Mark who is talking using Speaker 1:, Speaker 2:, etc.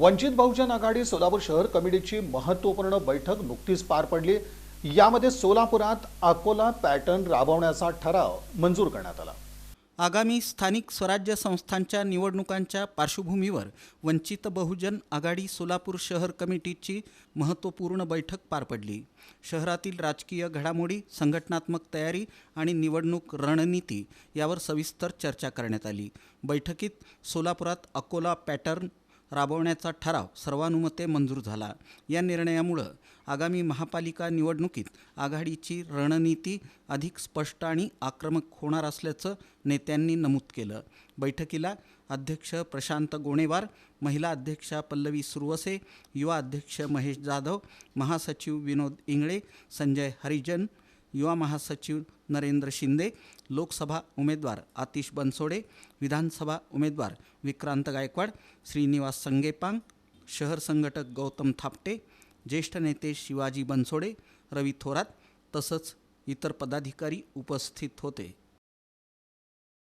Speaker 1: वंचित बहुजन आघाडी सोलापूर शहर कमिटीची महत्त्वपूर्ण बैठक नुकतीच पार पडली. यामध्ये सोलापुरात अकोला पॅटर्न राबवण्याचा ठराव मंजूर करण्यात आला.
Speaker 2: आगामी स्थानिक स्वराज्य संस्थांच्या निवडणुकांच्या पार्श्वभूमीवर वंचित बहुजन आघाडी सोलापूर शहर कमिटीची महत्त्वपूर्ण बैठक पार पडली. शहरातील राजकीय घडामोडी संघटनात्मक तयारी आणि निवडणूक रणनीती यावर सविस्तर चर्चा करण्यात आली. बैठकीत सोलापुरात अकोला पॅटर्न राबवण्याचा ठराव सर्वानुमते मंजूर झाला. या निर्णयामुळं आगामी महापालिका निवडणुकीत आघाडीची रणनीती अधिक स्पष्ट आणि आक्रमक होणार असल्याचं नेत्यांनी नमूद केलं. बैठकीला अध्यक्ष प्रशांत गोणेवार महिला अध्यक्षा पल्लवी सुरवसे युवा अध्यक्ष महेश जाधव महासचिव विनोद इंगळे संजय हरिजन युवा महासचिव नरेंद्र शिंदे लोकसभा उमेदवार आतिश बनसोडे विधानसभा उमेदवार विक्रांत गायकवाड श्रीनिवास संगेपांग शहर संघटक गौतम थापटे ज्येष्ठ नेते शिवाजी बनसोडे रवी थोरात तसंच इतर पदाधिकारी उपस्थित होते.